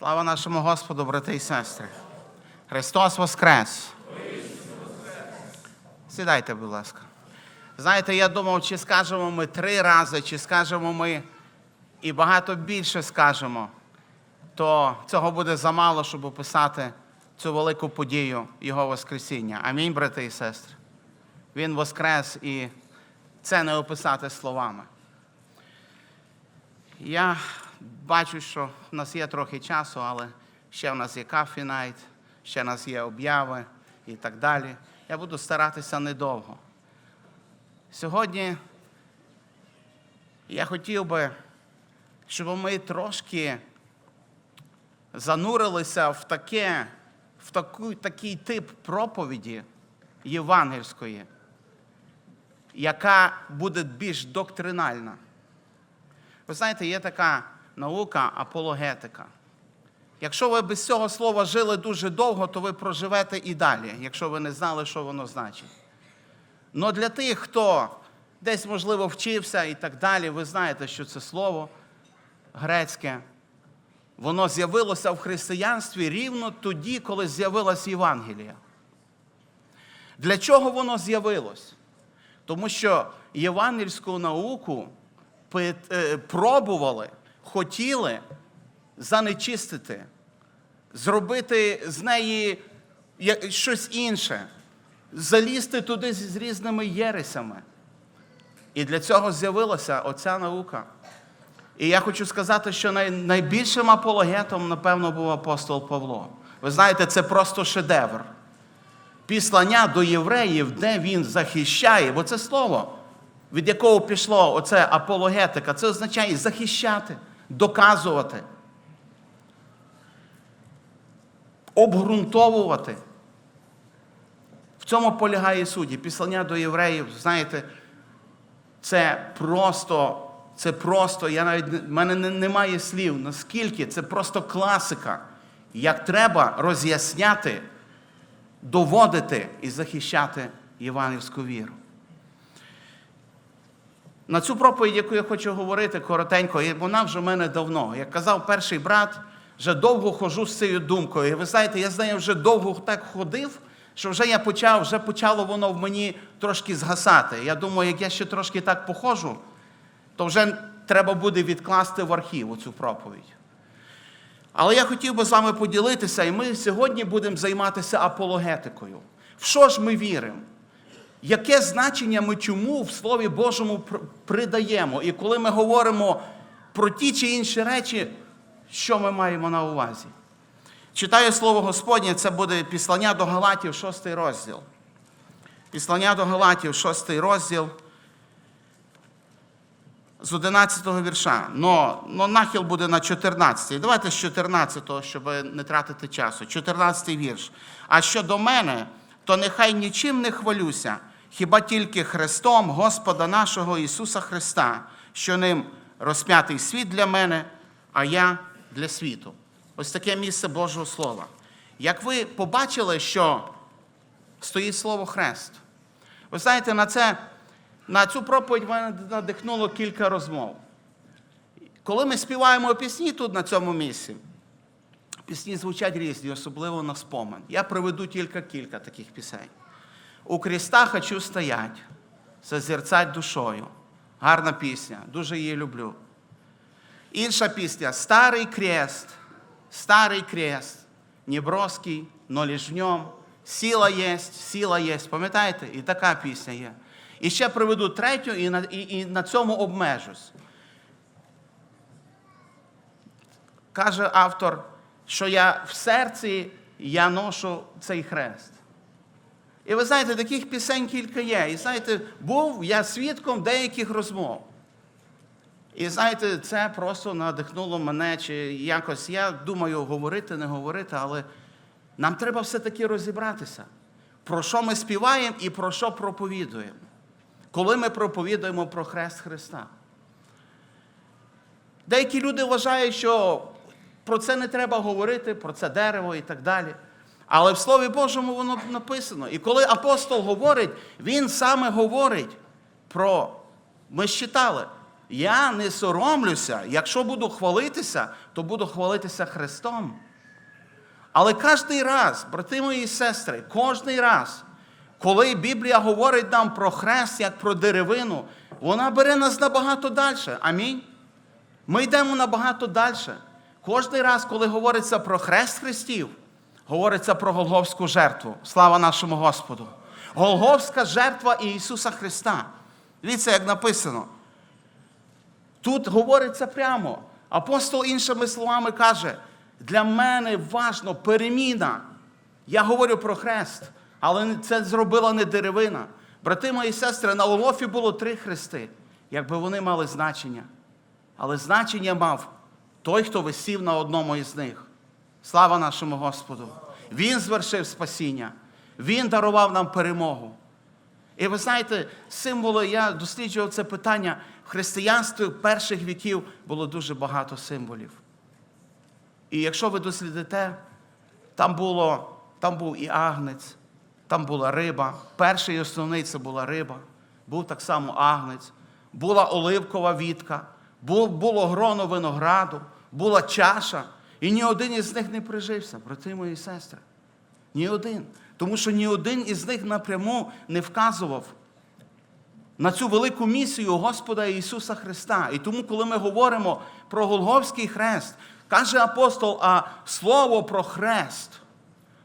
Слава нашому Господу, брати і сестри. Христос Воскрес! Сідайте, будь ласка. Знаєте, я думав, чи скажемо ми три рази, чи скажемо ми і багато більше скажемо, то цього буде замало, щоб описати цю велику подію Його Воскресіння. Амінь, брати і сестри. Він воскрес і це не описати словами. Я бачу, що в нас є трохи часу, але ще в нас є Night, ще в нас є обяви і так далі. Я буду старатися недовго. Сьогодні я хотів би, щоб ми трошки занурилися в, таке, в таку, такий тип проповіді євангельської, яка буде більш доктринальна. Ви знаєте, є така наука апологетика. Якщо ви без цього слова жили дуже довго, то ви проживете і далі, якщо ви не знали, що воно значить. Но для тих, хто десь, можливо, вчився і так далі, ви знаєте, що це слово грецьке, воно з'явилося в християнстві рівно тоді, коли з'явилась Євангелія. Для чого воно з'явилось? Тому що євангельську науку е, пробували, хотіли занечистити, зробити з неї щось інше, залізти туди з різними єресями. І для цього з'явилася оця наука. І я хочу сказати, що найбільшим апологетом, напевно, був апостол Павло. Ви знаєте, це просто шедевр. Післання до євреїв, де він захищає, бо це слово, від якого пішло оце апологетика, це означає захищати, доказувати, обґрунтовувати. В цьому полягає суть. І Післання до євреїв, знаєте, це просто, це просто, я навіть в мене немає слів, наскільки це просто класика, як треба роз'ясняти, доводити і захищати євангельську віру. На цю проповідь, яку я хочу говорити коротенько, і вона вже в мене давно. Як казав перший брат, вже довго хожу з цією думкою. І ви знаєте, я з нею вже довго так ходив, що вже я почав, вже почало воно в мені трошки згасати. Я думаю, як я ще трошки так походжу, то вже треба буде відкласти в архів цю проповідь. Але я хотів би з вами поділитися, і ми сьогодні будемо займатися апологетикою. В що ж ми віримо? Яке значення ми чому в Слові Божому придаємо? І коли ми говоримо про ті чи інші речі, що ми маємо на увазі? Читаю слово Господнє, це буде післання до Галатів, 6 розділ. Післання до Галатів, 6 розділ. З 11 го вірша. Но, но нахил буде на 14. й Давайте з 14, го щоб не тратити часу. 14 й вірш. А щодо мене, то нехай нічим не хвалюся, хіба тільки Христом Господа нашого Ісуса Христа, що ним розп'ятий світ для мене, а я для світу. Ось таке місце Божого Слова. Як ви побачили, що стоїть слово хрест. Ви знаєте, на, це, на цю проповідь мене надихнуло кілька розмов. Коли ми співаємо пісні тут, на цьому місці, пісні звучать різні, особливо на спомин. Я приведу тільки кілька таких пісень. У Христа хочу стоять, зазерцать душою. Гарна пісня, дуже її люблю. Інша пісня Старий крест, старий крест, неброский, но лиш в нем. Сила єсть, сила єсть. Пам'ятаєте? І така пісня є. І ще приведу третю, і на, і, і на цьому обмежусь. Каже автор, що я в серці я ношу цей хрест. І ви знаєте, таких пісень кілька є. І знаєте, був я свідком деяких розмов. І знаєте, це просто надихнуло мене, чи якось, я думаю, говорити, не говорити, але нам треба все-таки розібратися, про що ми співаємо і про що проповідуємо. Коли ми проповідуємо про Хрест Христа. Деякі люди вважають, що про це не треба говорити, про це дерево і так далі. Але в Слові Божому воно написано. І коли апостол говорить, він саме говорить про, ми ж читали, Я не соромлюся. Якщо буду хвалитися, то буду хвалитися Христом. Але кожен раз, брати мої сестри, кожен раз, коли Біблія говорить нам про хрест як про деревину, вона бере нас набагато далі. Амінь. Ми йдемо набагато далі. Кожен раз, коли говориться про хрест Христів, говориться про Голговську жертву. Слава нашому Господу. Голговська жертва Ісуса Христа. Дивіться, як написано. Тут говориться прямо. Апостол іншими словами каже: для мене важно переміна. Я говорю про хрест, але це зробила не деревина. Брати мої сестри, на Олофі було три хрести, якби вони мали значення. Але значення мав той, хто висів на одному із них. Слава нашому Господу! Він звершив спасіння, Він дарував нам перемогу. І ви знаєте, символи, я досліджував це питання. В християнстві перших віків було дуже багато символів. І якщо ви дослідите, там, було, там був і агнець, там була риба. Перший і основний це була риба, був так само агнець, була оливкова вітка, бу- було гроно винограду, була чаша. І ні один із них не прижився, брати мої сестри. Ні один. Тому що ні один із них напряму не вказував на цю велику місію Господа Ісуса Христа. І тому, коли ми говоримо про Голговський хрест, каже апостол, а слово про хрест.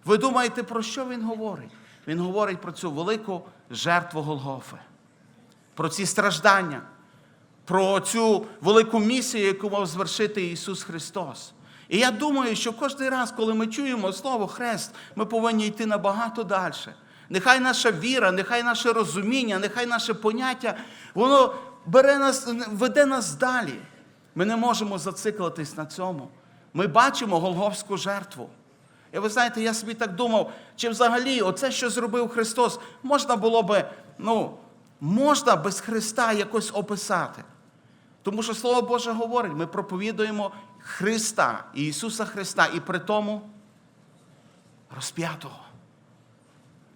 Ви думаєте, про що він говорить? Він говорить про цю велику жертву Голгофи, про ці страждання, про цю велику місію, яку мав звершити Ісус Христос. І я думаю, що кожен раз, коли ми чуємо слово хрест, ми повинні йти набагато далі. Нехай наша віра, нехай наше розуміння, нехай наше поняття, воно бере нас, веде нас далі. Ми не можемо зациклитись на цьому. Ми бачимо Голговську жертву. І ви знаєте, я собі так думав, чи взагалі оце, що зробив Христос, можна було би, ну, можна без Христа якось описати. Тому що Слово Боже говорить, ми проповідуємо Христа, Ісуса Христа, і при тому розп'ятого.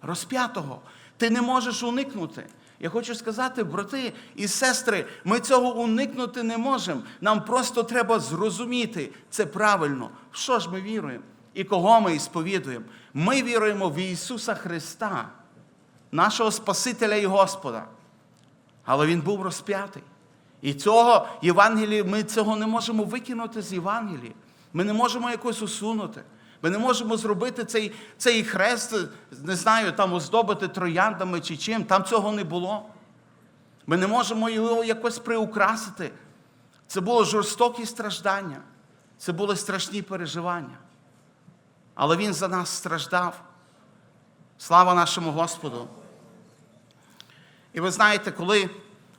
Розп'ятого. Ти не можеш уникнути. Я хочу сказати, брати і сестри, ми цього уникнути не можемо. Нам просто треба зрозуміти це правильно. В що ж ми віруємо? І кого ми сповідуємо? Ми віруємо в Ісуса Христа, нашого Спасителя і Господа. Але Він був розп'ятий. І цього Євангелії, ми цього не можемо викинути з Євангелії. Ми не можемо якось усунути. Ми не можемо зробити цей, цей хрест, не знаю, там оздобити трояндами чи чим. Там цього не було. Ми не можемо його якось приукрасити. Це було жорстокі страждання, це були страшні переживання. Але Він за нас страждав. Слава нашому Господу. І ви знаєте, коли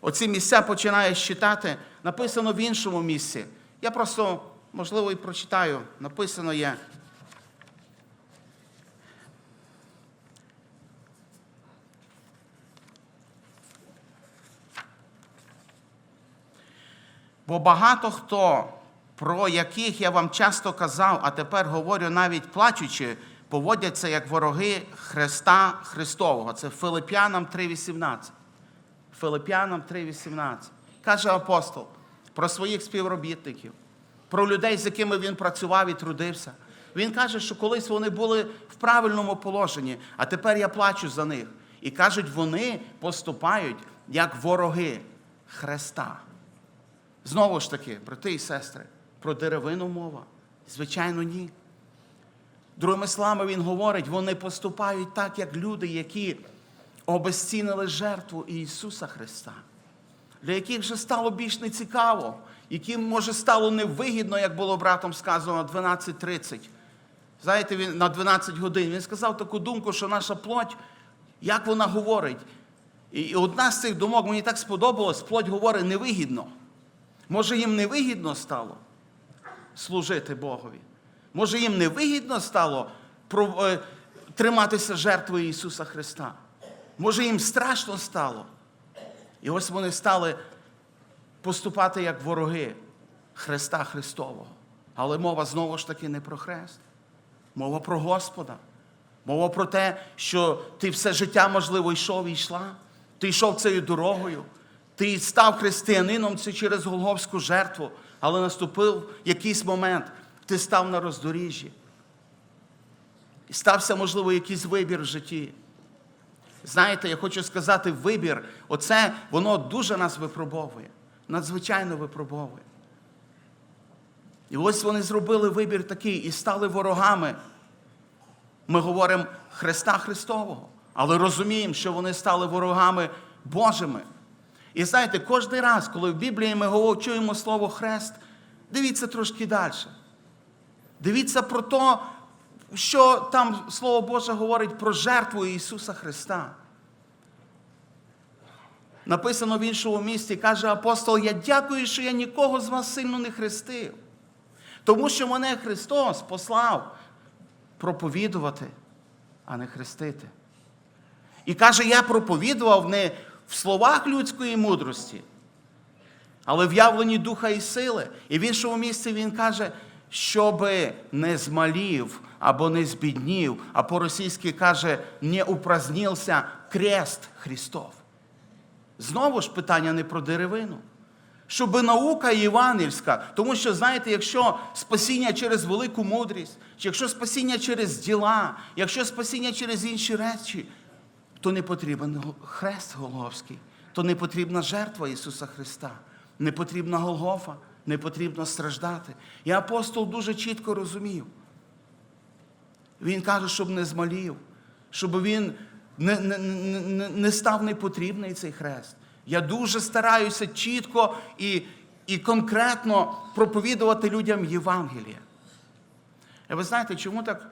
оці місця починаєш читати, написано в іншому місці. Я просто, можливо, і прочитаю. Написано є. Бо багато хто, про яких я вам часто казав, а тепер говорю навіть плачучи, поводяться як вороги Христа Христового. Це Филип'янам 3,18. Филип'янам 3,18. Каже апостол про своїх співробітників, про людей, з якими він працював і трудився. Він каже, що колись вони були в правильному положенні, а тепер я плачу за них. І кажуть, вони поступають як вороги Христа. Знову ж таки, брати і сестри, про деревину мова? Звичайно, ні. Другими словами, він говорить, вони поступають так, як люди, які обезцінили жертву Ісуса Христа, для яких вже стало більш нецікаво, яким, може, стало невигідно, як було братом сказано, 12.30. Знаєте, він на 12 годин. Він сказав таку думку, що наша плоть, як вона говорить. І одна з цих думок мені так сподобалась, плоть говорить невигідно. Може, їм невигідно стало служити Богові? Може, їм невигідно стало е, триматися жертвою Ісуса Христа? Може, їм страшно стало? І ось вони стали поступати як вороги Христа Христового. Але мова знову ж таки не про хрест. Мова про Господа. Мова про те, що ти все життя, можливо, йшов і йшла. Ти йшов цією дорогою. ти став християнином це через Голговську жертву, але наступив якийсь момент, ти став на роздоріжжі. І стався, можливо, якийсь вибір в житті. Знаєте, я хочу сказати, вибір, оце воно дуже нас випробовує, надзвичайно випробовує. І ось вони зробили вибір такий і стали ворогами. Ми говоримо Христа Христового, але розуміємо, що вони стали ворогами Божими. І знаєте, кожен раз, коли в Біблії ми чуємо слово хрест, дивіться трошки далі. Дивіться про те, що там Слово Боже говорить про жертву Ісуса Христа. Написано в іншому місці, каже апостол: Я дякую, що я нікого з вас сильно не хрестив. Тому що мене Христос послав проповідувати, а не хрестити. І каже, я проповідував не в словах людської мудрості, але в явленні духа і сили. І в іншому місці він каже, щоби не змалів або не збіднів, а по-російськи каже, не упразнився крест Христов. Знову ж питання не про деревину. Щоб наука євангельська, тому що, знаєте, якщо спасіння через велику мудрість, чи якщо спасіння через діла, якщо спасіння через інші речі, то не потрібен хрест Голговський, то не потрібна жертва Ісуса Христа, не потрібна Голгофа, не потрібно страждати. І апостол дуже чітко розумів. Він каже, щоб не змалів, щоб він не, не, не, не став непотрібний цей хрест. Я дуже стараюся чітко і, і конкретно проповідувати людям Євангелія. І ви знаєте, чому так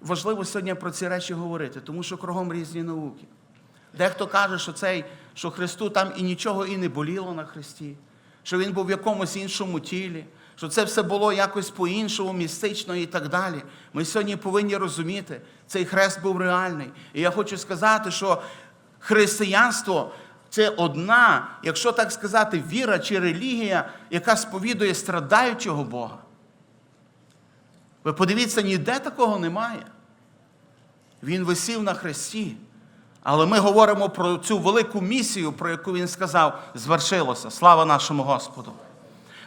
важливо сьогодні про ці речі говорити? Тому що кругом різні науки. Дехто каже, що цей, що Христу там і нічого і не боліло на Христі, що Він був в якомусь іншому тілі, що це все було якось по-іншому, містично і так далі. Ми сьогодні повинні розуміти, цей хрест був реальний. І я хочу сказати, що християнство це одна, якщо так сказати, віра чи релігія, яка сповідує страдаючого Бога. Ви подивіться, ніде такого немає. Він висів на хресті. Але ми говоримо про цю велику місію, про яку він сказав, звершилося. Слава нашому Господу.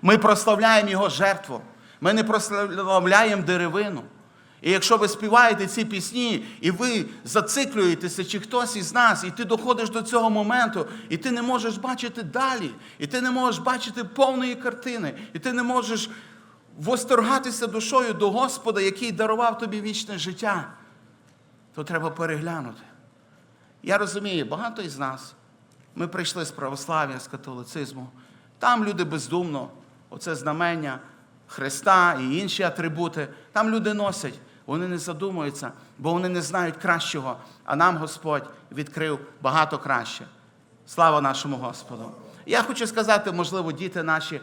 Ми прославляємо Його жертву. Ми не прославляємо деревину. І якщо ви співаєте ці пісні, і ви зациклюєтеся, чи хтось із нас, і ти доходиш до цього моменту, і ти не можеш бачити далі, і ти не можеш бачити повної картини, і ти не можеш восторгатися душою до Господа, який дарував тобі вічне життя, то треба переглянути. Я розумію, багато із нас, ми прийшли з православ'я, з католицизму. Там люди бездумно, оце знамення Христа і інші атрибути, там люди носять, вони не задумуються, бо вони не знають кращого, а нам Господь відкрив багато краще. Слава нашому Господу! Я хочу сказати, можливо, діти наші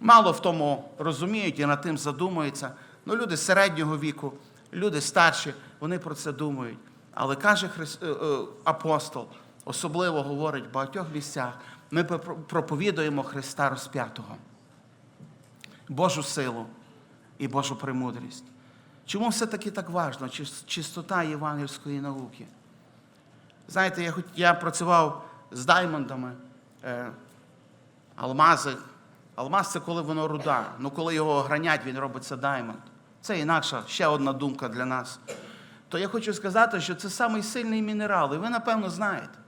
мало в тому розуміють і над тим задумуються. Ну, люди середнього віку, люди старші, вони про це думають. Але каже Христ, е, е, апостол, особливо говорить в багатьох місцях, ми проповідуємо Христа розп'ятого, Божу силу і Божу премудрість. Чому все-таки так важливо? Чистота євангельської науки? Знаєте, я, я працював з даймондами, е, алмази. Алмаз це коли воно руда. Ну коли його гранять, він робиться даймонд. Це інакша ще одна думка для нас то я хочу сказати, що це самий сильний мінерал, і ви, напевно, знаєте.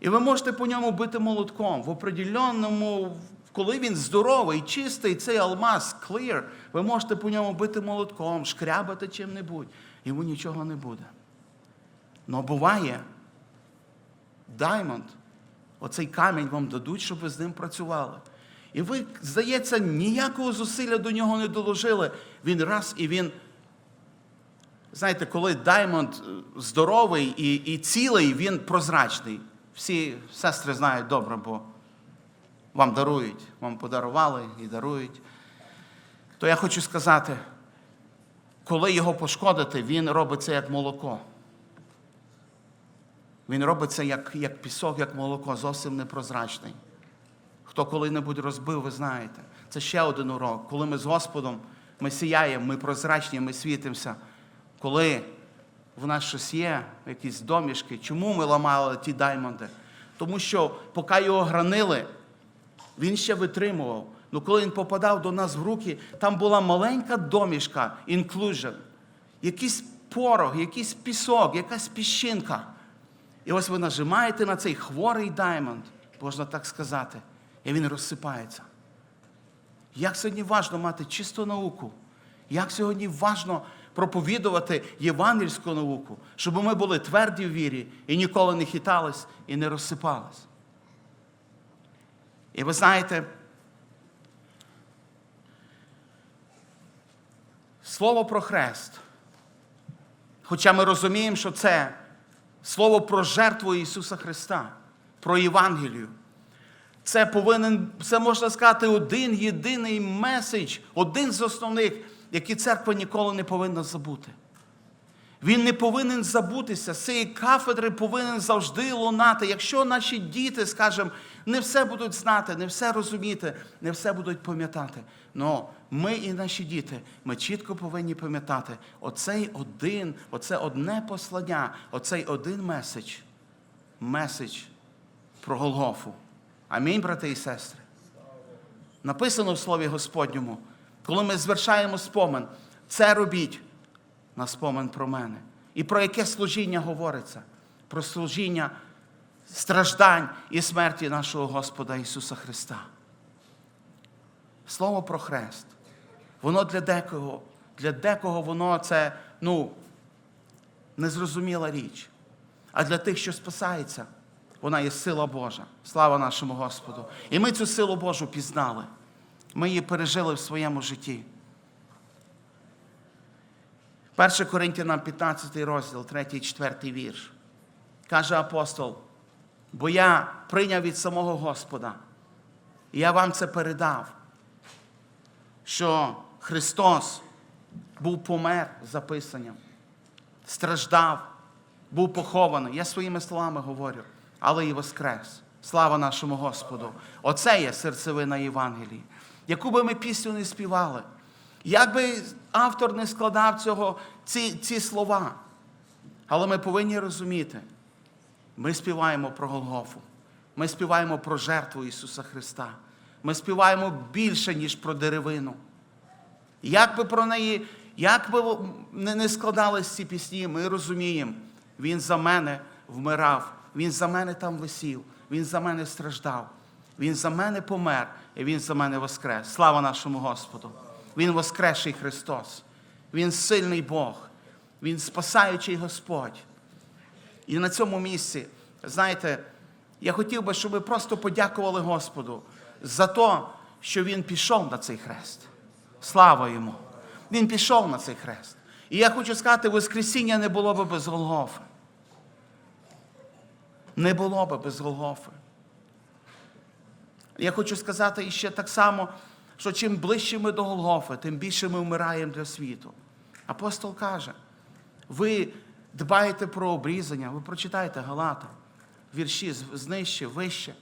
І ви можете по ньому бити молотком. В определеному, коли він здоровий, чистий, цей алмаз, clear, ви можете по ньому бити молотком, шкрябати чим-небудь. Йому нічого не буде. Но буває, даймонд, оцей камінь вам дадуть, щоб ви з ним працювали. І ви, здається, ніякого зусилля до нього не доложили. Він раз і він. Знаєте, коли даймонд е, здоровий і і цілий, він прозрачний. Всі сестри знають добре, бо вам дарують, вам подарували і дарують. То я хочу сказати, коли його пошкодити, він робиться як молоко. Він робиться як як пісок, як молоко, зовсім непрозрачний. Хто коли-небудь розбив, ви знаєте. Це ще один урок. Коли ми з Господом ми сіяємо, ми прозрачні, ми світимося коли в нас щось є, якісь домішки, чому ми ламали ті даймонди? Тому що поки його гранили, він ще витримував. Ну коли він попадав до нас в руки, там була маленька домішка, inclusion, якийсь порох, якийсь пісок, якась піщинка. І ось ви нажимаєте на цей хворий даймонд, можна так сказати, і він розсипається. Як сьогодні важно мати чисту науку, як сьогодні важно проповідувати євангельську науку, щоб ми були тверді в вірі і ніколи не хитались і не розсипались. І ви знаєте, слово про хрест. Хоча ми розуміємо, що це слово про жертву Ісуса Христа, про Євангелію. Це повинен, це можна сказати, один єдиний меседж, один з основних, який церква ніколи не повинна забути. Він не повинен забутися, з цієї кафедри повинен завжди лунати. Якщо наші діти, скажімо, не все будуть знати, не все розуміти, не все будуть пам'ятати. Но ми і наші діти, ми чітко повинні пам'ятати оцей один, оце одне послання, оцей один меседж, меседж про Голгофу. Амінь, брати і сестри. Написано в Слові Господньому, коли ми звершаємо спомин, це робіть на спомин про мене. І про яке служіння говориться? Про служіння страждань і смерті нашого Господа Ісуса Христа. Слово про хрест. Воно для декого, для декого воно це, ну, незрозуміла річ. А для тих, що спасається, вона є сила Божа. Слава нашому Господу. І ми цю силу Божу пізнали. Ми її пережили в своєму житті. 1 Коринтянам 15 розділ, 3 4 вірш. Каже апостол, бо я прийняв від самого Господа, і я вам це передав, що Христос був помер за Писанням, страждав, був похований. Я своїми словами говорю, але і воскрес. Слава нашому Господу! Оце є серцевина Євангелії. Яку би ми пісню не співали, як би автор не складав цього, ці, ці слова, але ми повинні розуміти, ми співаємо про Голгофу, ми співаємо про жертву Ісуса Христа. Ми співаємо більше, ніж про деревину. Як би про неї, як би не, складались ці пісні, ми розуміємо, Він за мене вмирав, Він за мене там висів, Він за мене страждав, Він за мене помер, і Він за мене воскрес. Слава нашому Господу! Він воскресший Христос, Він сильний Бог, Він спасаючий Господь. І на цьому місці, знаєте, я хотів би, щоб ви просто подякували Господу за те, що Він пішов на цей хрест. Слава йому! Він пішов на цей хрест. І я хочу сказати, Воскресіння не було би без Голгофи. Не було би без Голгофи. Я хочу сказати іще так само, що чим ближче ми до Голгофи, тим більше ми вмираємо для світу. Апостол каже, ви дбаєте про обрізання, ви прочитайте Галата, вірші знижче, вище.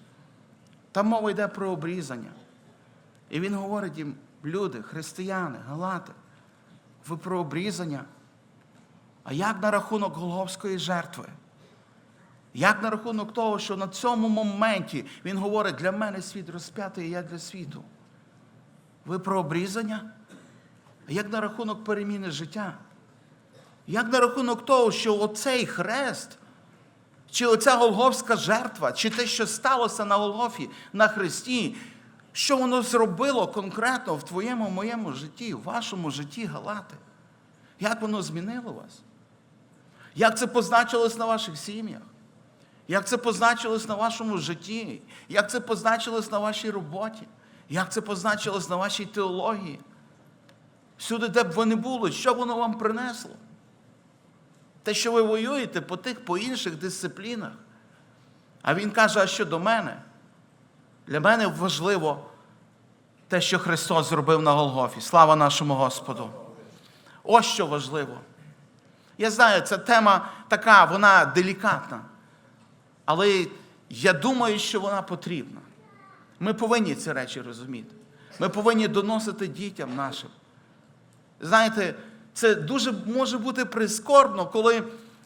Там мова йде про обрізання. І він говорить їм, люди, християни, галати, ви про обрізання. А як на рахунок Голговської жертви? Як на рахунок того, що на цьому моменті він говорить, для мене світ розп'ятий, і я для світу. Ви про обрізання? Як на рахунок переміни життя? Як на рахунок того, що оцей хрест, чи оця Голговська жертва, чи те, що сталося на Голгофі, на Христі, що воно зробило конкретно в твоєму, моєму житті, в вашому житті, Галати? Як воно змінило вас? Як це позначилось на ваших сім'ях? Як це позначилось на вашому житті? Як це позначилось на вашій роботі? Як це позначилось на вашій теології? Всюди, де б ви не були, що воно вам принесло? Те, що ви воюєте по тих, по інших дисциплінах. А він каже, а що до мене? Для мене важливо те, що Христос зробив на Голгофі. Слава нашому Господу. Ось що важливо. Я знаю, ця тема така, вона делікатна. Але я думаю, що вона потрібна. Ми повинні ці речі розуміти. Ми повинні доносити дітям нашим. Знаєте, це дуже може бути прискорбно, коли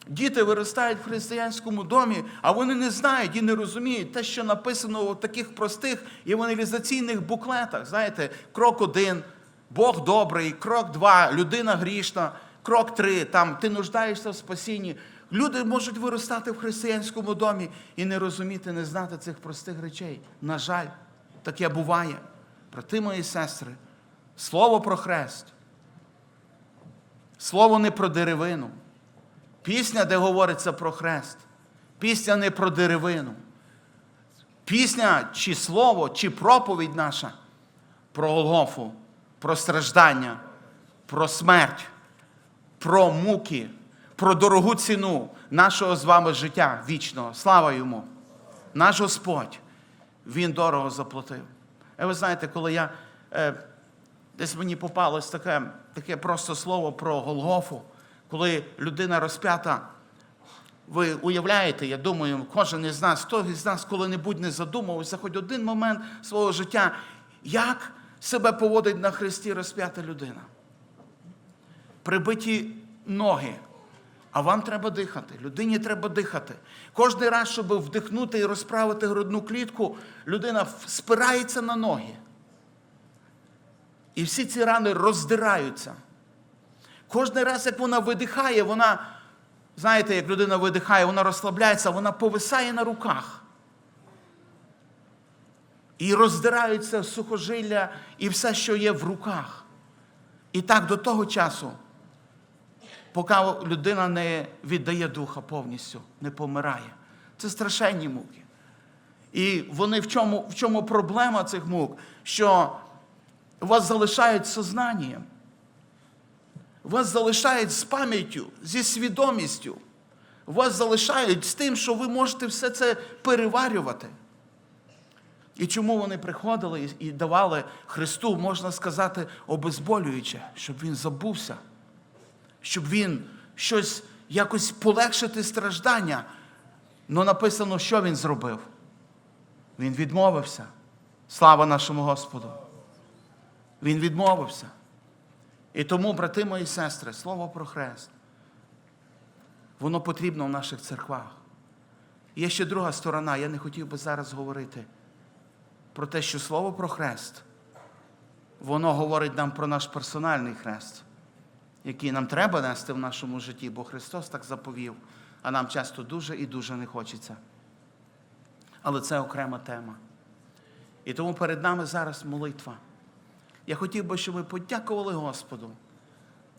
Діти виростають в християнському домі, а вони не знають і не розуміють те, що написано у таких простих евангелізаційних буклетах. Знаєте, крок один, Бог добрий, крок два, людина грішна, крок три, там ти нуждаєшся в спасінні. Люди можуть виростати в християнському домі і не розуміти, не знати цих простих речей. На жаль, таке буває. Брати мої сестри, слово про хрест, слово не про деревину. Пісня, де говориться про хрест. Пісня не про деревину. Пісня чи слово, чи проповідь наша про Голгофу, про страждання, про смерть, про муки, про дорогу ціну нашого з вами життя вічного. Слава йому! Наш Господь, Він дорого заплатив. І ви знаєте, коли я е, десь мені попалось таке, таке просто слово про Голгофу, коли людина розп'ята, ви уявляєте, я думаю, кожен із нас, хто із нас коли-небудь не задумувався, хоч один момент свого життя, як себе поводить на хресті розп'ята людина. Прибиті ноги. А вам треба дихати, людині треба дихати. Кожний раз, щоб вдихнути і розправити грудну клітку, людина спирається на ноги. І всі ці рани роздираються. Кожний раз, як вона видихає, вона, знаєте, як людина видихає, вона розслабляється, вона повисає на руках. І роздираються сухожилля і все, що є в руках. І так до того часу, поки людина не віддає духа повністю, не помирає. Це страшенні муки. І вони в чому, в чому проблема цих мук? Що вас залишають сознанням, вас залишають з пам'яттю, зі свідомістю, вас залишають з тим, що ви можете все це переварювати. І чому вони приходили і- давали Христу, можна сказати, обезболююче, щоб він забувся, щоб він щось якось полегшити страждання. Ну написано, що він зробив. Він відмовився. Слава нашому Господу. Він відмовився. І тому, брати мої сестри, слово про хрест, воно потрібно в наших церквах. Є ще друга сторона, я не хотів би зараз говорити про те, що слово про хрест, воно говорить нам про наш персональний хрест, який нам треба нести в нашому житті, бо Христос так заповів, а нам часто дуже і дуже не хочеться. Але це окрема тема. І тому перед нами зараз молитва. Я хотів би, щоб ми подякували Господу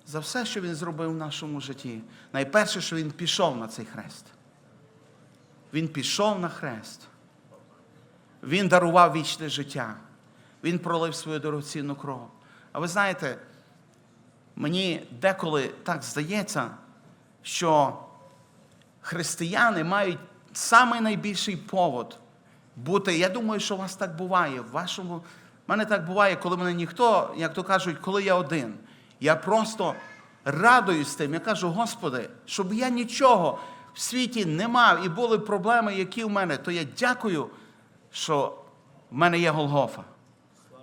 за все, що Він зробив в нашому житті. Найперше, що Він пішов на цей хрест. Він пішов на хрест. Він дарував вічне життя. Він пролив свою дорогоцінну кров. А ви знаєте, мені деколи так здається, що християни мають самий найбільший повод бути. Я думаю, що у вас так буває. В вашому. У мене так буває, коли мене ніхто, як то кажуть, коли я один. Я просто радуюсь тим. Я кажу, Господи, щоб я нічого в світі не мав і були проблеми, які в мене, то я дякую, що в мене є Голгофа.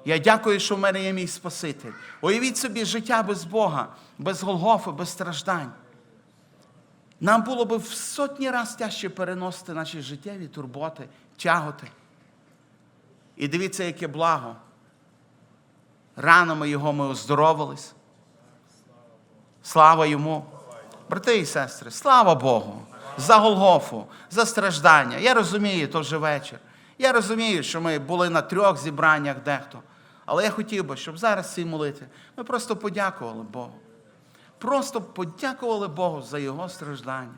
Я дякую, що в мене є мій Спаситель. Уявіть собі життя без Бога, без Голгофи, без страждань. Нам було б в сотні разів тяжче переносити наші життєві турботи, тяготи. І дивіться, яке благо. Ранами його ми оздоровились. Слава йому. Брати і сестри, слава Богу за Голгофу, за страждання. Я розумію, то вже вечір. Я розумію, що ми були на трьох зібраннях дехто. Але я хотів би, щоб зараз в цій молитві ми просто подякували Богу. Просто подякували Богу за Його страждання.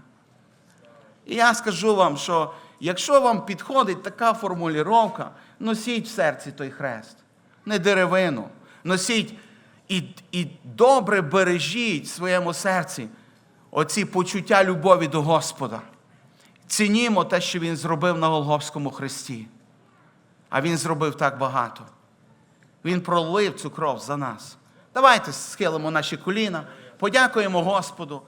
І я скажу вам, що якщо вам підходить така формулювання, носіть в серці той хрест, не деревину. Носіть і, і добре бережіть в своєму серці оці почуття любові до Господа. Цінімо те, що Він зробив на Голгофському хресті. А Він зробив так багато. Він пролив цю кров за нас. Давайте схилимо наші коліна, подякуємо Господу